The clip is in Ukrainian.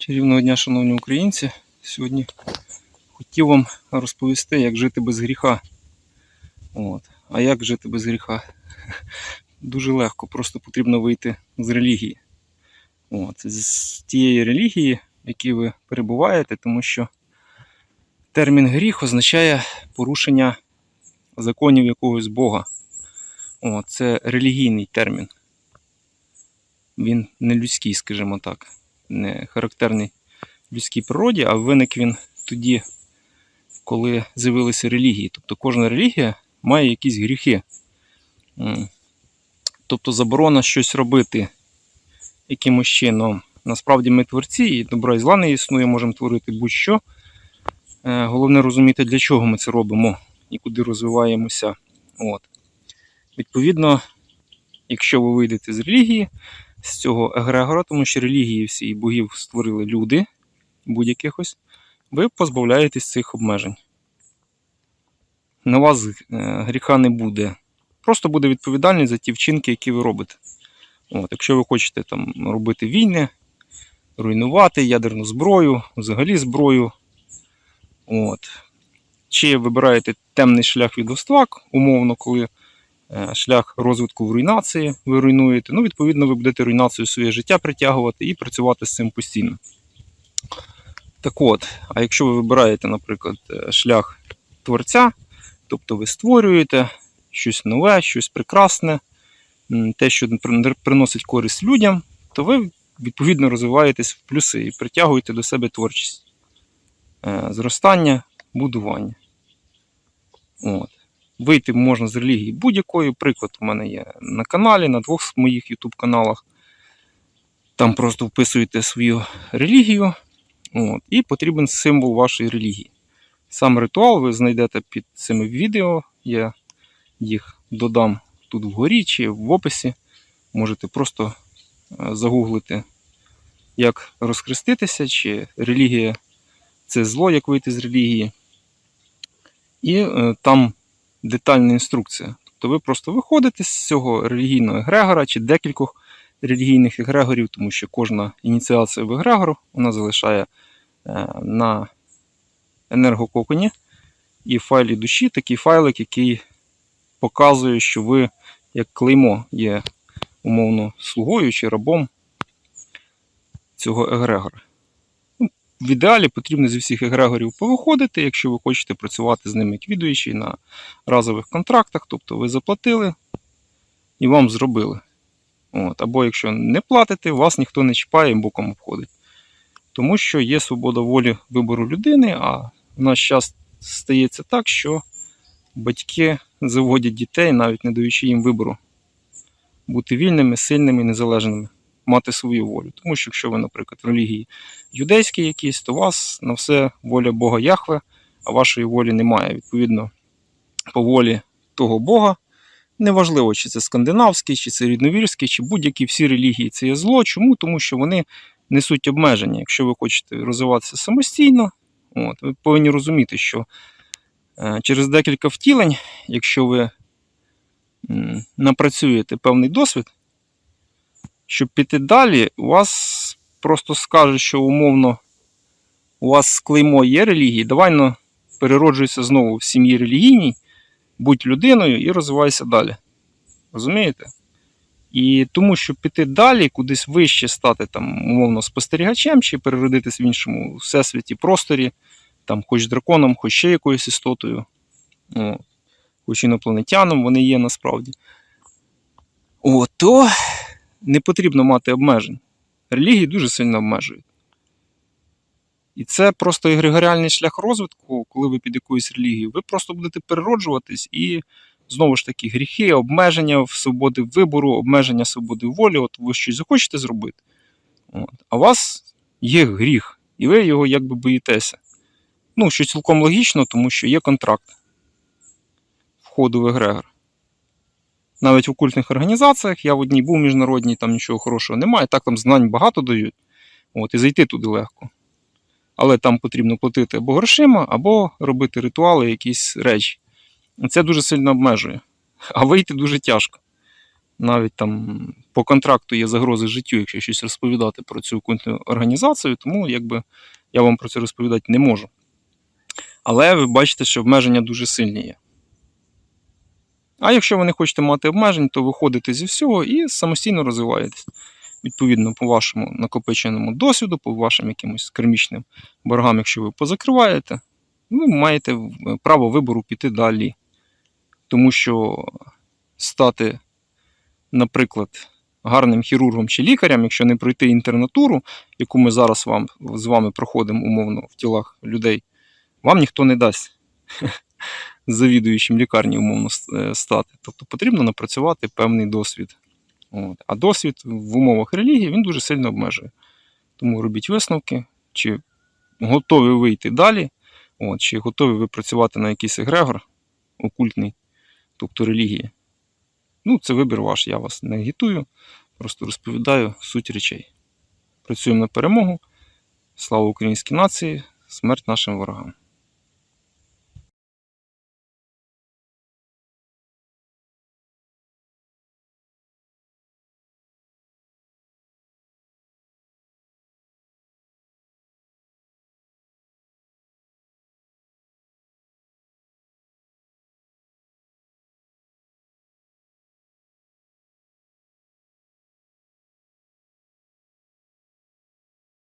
Чарівного дня, шановні українці. Сьогодні хотів вам розповісти, як жити без гріха. От. А як жити без гріха? Дуже легко, просто потрібно вийти з релігії. От. З тієї релігії, в якій ви перебуваєте, тому що термін гріх означає порушення законів якогось Бога. От. Це релігійний термін. Він не людський, скажімо так характерний людській природі, а виник він тоді, коли з'явилися релігії. Тобто кожна релігія має якісь гріхи. Тобто заборона щось робити якимось чином. Насправді ми творці, і добра і зла не існує, можемо творити будь-що. Е, Головне розуміти, для чого ми це робимо і куди розвиваємося. От. Відповідно, якщо ви вийдете з релігії, з цього егрегора, тому що релігії всі і богів створили люди будь-яких ви позбавляєтесь цих обмежень. На вас е, гріха не буде. Просто буде відповідальність за ті вчинки, які ви робите. От, Якщо ви хочете там, робити війни, руйнувати ядерну зброю, взагалі зброю. От. Чи вибираєте темний шлях від Оствак, умовно, коли шлях розвитку в руйнації ви руйнуєте. Ну, відповідно, ви будете руйнацію своє життя притягувати і працювати з цим постійно. Так от, а якщо ви вибираєте, наприклад, е, шлях творця, тобто ви створюєте щось нове, щось прекрасне, те, що приносить користь людям, то ви відповідно розвиваєтесь в плюси і притягуєте до себе творчість, Е, зростання, будування. От. Вийти можна з релігії будь-якої. Приклад у мене є на каналі, на двох моїх YouTube каналах. Там просто вписуєте свою релігію, от, і потрібен символ вашої релігії. Сам ритуал ви знайдете під цими відео. Я їх додам тут вгорі чи в описі. Можете просто е, загуглити, як розхреститися, чи релігія це зло, як вийти з релігії. І е, там детальна інструкція. Тобто ви просто виходите з цього релігійного егрегора чи декількох релігійних егрегорів, тому що кожна ініціація в егрегору вона залишає е, на енергококоні і в файлі душі такий файлик, який показує, що ви як клеймо є умовно слугою чи рабом цього егрегора. В ідеалі потрібно зі всіх егрегорів повиходити, якщо ви хочете працювати з ними як відуючий на разових контрактах, тобто ви заплатили і вам зробили. От. Або якщо не платите, вас ніхто не чіпає і боком обходить. Тому що є свобода волі вибору людини, а в наш час стається так, що батьки заводять дітей, навіть не даючи їм вибору. Бути вільними, сильними, і незалежними, мати свою волю. Тому що якщо ви, наприклад, в релігії юдейській якійсь, то у вас на все воля Бога Яхве, а вашої волі немає. Відповідно, по волі того Бога. Неважливо, чи це скандинавський, чи це рідновірський, чи будь-які всі релігії це є зло. Чому? Тому що вони несуть обмеження. Якщо ви хочете розвиватися самостійно, от, ви повинні розуміти, що е, через декілька втілень, якщо ви напрацюєте певний досвід, щоб піти далі, у вас просто скажуть, що умовно у вас клеймо є релігії, давай ну, перероджуйся знову в сім'ї релігійній, будь людиною і розвивайся далі. Розумієте? І тому, щоб піти далі, кудись вище стати там, умовно, спостерігачем чи переродитись в іншому всесвіті, просторі, там, хоч драконом, хоч ще якоюсь істотою, о, хоч інопланетяном вони є насправді. О, то не потрібно мати обмежень. Релігії дуже сильно обмежують. І це просто егрегоріальний шлях розвитку, коли ви під якоюсь релігією, ви просто будете перероджуватись і знову ж таки гріхи, обмеження в свободи вибору, обмеження свободи волі. От ви щось захочете зробити. От. А у вас є гріх, і ви його якби боїтеся. Ну, що цілком логічно, тому що є контракт входу в егрегор. Навіть в окультних організаціях, я в одній був міжнародній, там нічого хорошого немає, так там знань багато дають. От, і зайти туди легко. Але там потрібно платити або грошима, або робити ритуали, якісь речі. Це дуже сильно обмежує. А вийти дуже тяжко. навіть там по контракту є загрози життю, якщо щось розповідати про цю окультну організацію, тому якби я вам про це розповідати не можу. Але ви бачите, що обмеження дуже сильні є. А якщо ви не хочете мати обмежень, то виходите зі всього і самостійно розвиваєтесь. Відповідно, по вашому накопиченому досвіду, по вашим якимось кермічним боргам, якщо ви позакриваєте, ви маєте право вибору піти далі. Тому що стати, наприклад, гарним хірургом чи лікарем, якщо не пройти інтернатуру, яку ми зараз вам, з вами проходимо умовно в тілах людей, вам ніхто не дасть завідуючим лікарні умовно е, стати. Тобто потрібно напрацювати певний досвід. От. А досвід в умовах релігії він дуже сильно обмежує. Тому робіть висновки, чи готові вийти далі, от, чи готові ви працювати на якийсь егрегор окультний, тобто релігії. Ну, це вибір ваш, я вас не агітую, просто розповідаю суть речей. Працюємо на перемогу. Слава українській нації, смерть нашим ворогам.